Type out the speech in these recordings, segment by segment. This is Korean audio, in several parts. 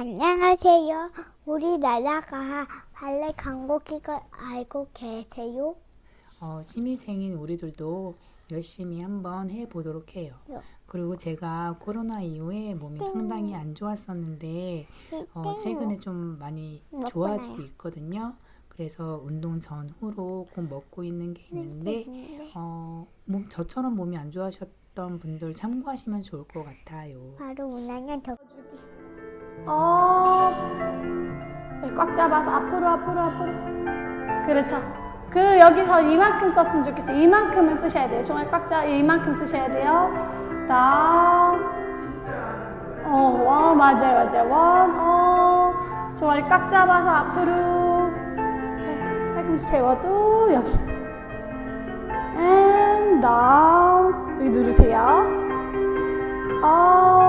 안녕하세요. 우리나라가 발레 강국인 걸 알고 계세요? 어, 취미생인 우리들도 열심히 한번 해보도록 해요. 네. 그리고 제가 코로나 이후에 몸이 상당히 안 좋았었는데 어, 최근에 좀 많이 먹고 좋아지고 나요. 있거든요. 그래서 운동 전후로 꼭 먹고 있는 게 있는데 네. 어, 몸 저처럼 몸이 안 좋아하셨던 분들 참고하시면 좋을 것 같아요. 바로 운하년 더 업. 네, 꽉 잡아서 앞으로 앞으로 앞으로. 그렇죠. 그 여기서 이만큼 썼으면 좋겠어요. 이만큼은 쓰셔야 돼요. 종아리 꽉 잡. 이만큼 쓰셔야 돼요. 다운. 어, 와 맞아요 맞아요. 원, 어. 종아리 꽉 잡아서 앞으로. 자, 팔꿈치 세워도 여기. and. 여기 누르세요. 업.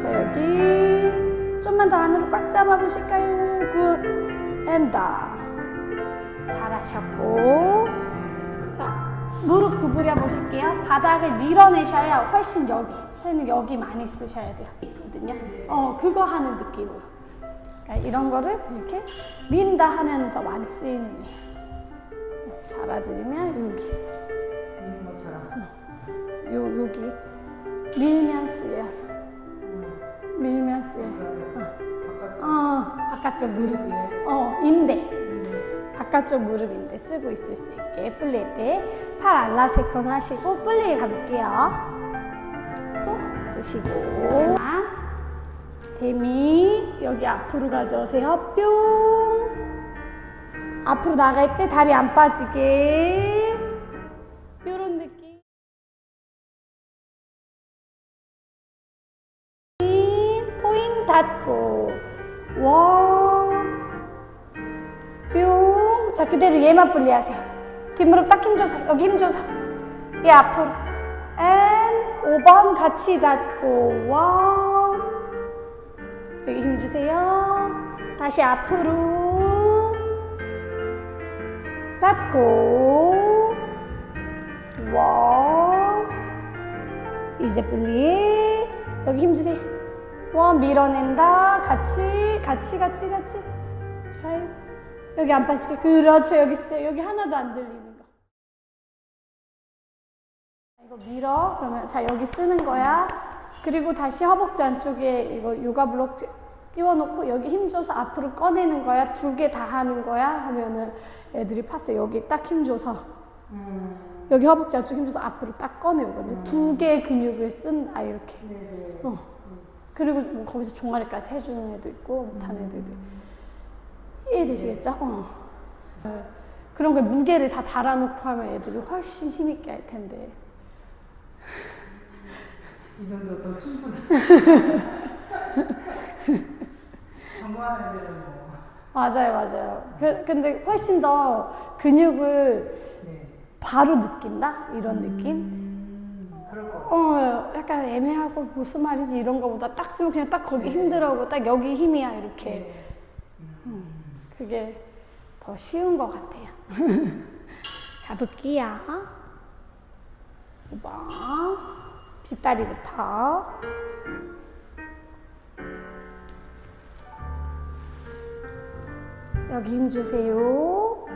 자 여기 좀만 더 안으로 꽉 잡아 보실까요? 굿 앤다 잘하셨고. 자 무릎 구부려 보실게요. 바닥을 밀어내셔야 훨씬 여기 선생님 여기 많이 쓰셔야 돼요 있거든요. 어 그거 하는 느낌으로. 그러니까 이런 거를 이렇게 민다 하면 더 많이 쓰이는 거예요 잡아드리면 여기. 있는 것처럼. 요 여기 밀면 쓰여 밀면 쓰여 어, 바깥쪽 무릎. 어, 인대. 바깥쪽 무릎인데 쓰고 있을 수 있게 플레이 때팔 알라세컨 하시고 플레이 가볼게요. 어, 쓰시고. 데미 여기 앞으로 가져오세요. 뿅. 앞으로 나갈 때 다리 안 빠지게. 닫고 원, 뿅. 자 그대로 얘만 분리하세요. 뒷무릎 딱 힘줘서 여기 힘줘서 얘 앞으로 앤 5번 같이 닫고 원 여기 힘주세요. 다시 앞으로 닫고 원 이제 분리 여기 힘주세요. 원 밀어낸다. 같이 같이 같이 같이. 잘 여기 안 빠지게. 그렇죠. 여기 있어요. 여기 하나도 안 들리는 거. 이거 밀어. 그러면 자 여기 쓰는 거야. 그리고 다시 허벅지 안쪽에 이거 요가 블록 끼워놓고 여기 힘줘서 앞으로 꺼내는 거야. 두 개 다 하는 거야. 하면은 애들이 파스 여기 딱 힘줘서 여기 허벅지 안쪽 힘줘서 앞으로 딱 꺼내오거든. 두 개의 근육을 쓴다 이렇게. 어. 그리고 뭐 거기서 종아리까지 해주는 애도 있고 못하는 애들도 있고. 이해되시겠죠? 어. 네. 그런 걸 무게를 다 달아놓고 하면 애들이 훨씬 힘있게 할 텐데. 이 정도 더 충분해. 정모하는 데는 뭐. 맞아요, 맞아요. 그, 근데 훨씬 더 근육을 네. 바로 느낀다? 이런 느낌? 음, 그럴 것 같아요. 어, 약간 애매하고 무슨 말이지 이런 거보다 딱 쓰면 그냥 딱 거기 힘들어하고 딱 여기 힘이야 이렇게. 음, 그게 더 쉬운 것 같아요. 가볼게요. 5번. 뒷다리부터. 여기 힘 주세요.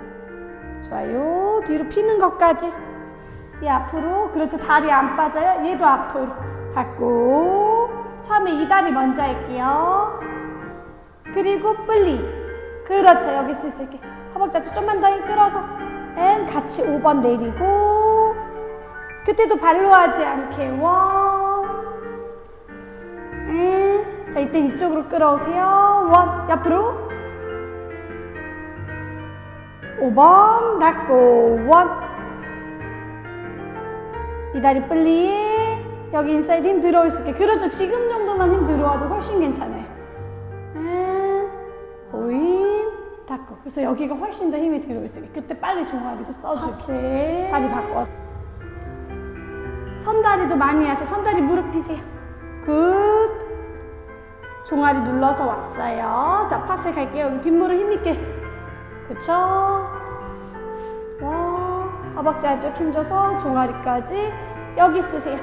좋아요. 뒤로 피는 것까지. 얘 앞으로. 그렇죠. 다리 안 빠져요. 얘도 앞으로. 닫고. 처음에 이 다리 먼저 할게요. 그리고 플리. 그렇죠. 여기 쓸 수 있게. 허벅지 아주 좀만 더 끌어서. 앤 같이 5번 내리고. 그때도 발로 하지 않게. 원. 앤. 자, 이때 이쪽으로 끌어오세요. 원. 옆으로. 5번 닫고 원. 이 다리 플리. 여기 인사이드 힘 들어올 수 있게. 그렇죠. 지금 정도만 힘 들어와도 훨씬 괜찮아요. 앤, 보인 닫고. 그래서 여기가 훨씬 더 힘이 들어올 수 있게. 그때 빨리 종아리도 써주게. 다리 바꿔. 선다리도 많이 하세요. 선다리 무릎 피세요. 굿. 종아리 눌러서 왔어요. 자, 파스 갈게요. 뒷무릎 힘있게. 그쵸? 와, 허벅지 안쪽 힘줘서 종아리까지 여기 쓰세요.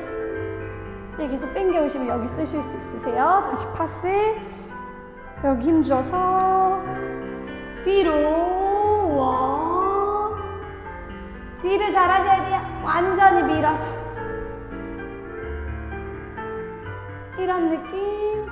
예, 계속 당겨 오시면 여기 쓰실 수 있으세요. 다시 파스. 여기 힘 줘서 뒤로 원. 뒤를 잘 하셔야 돼요. 완전히 밀어서. 이런 느낌.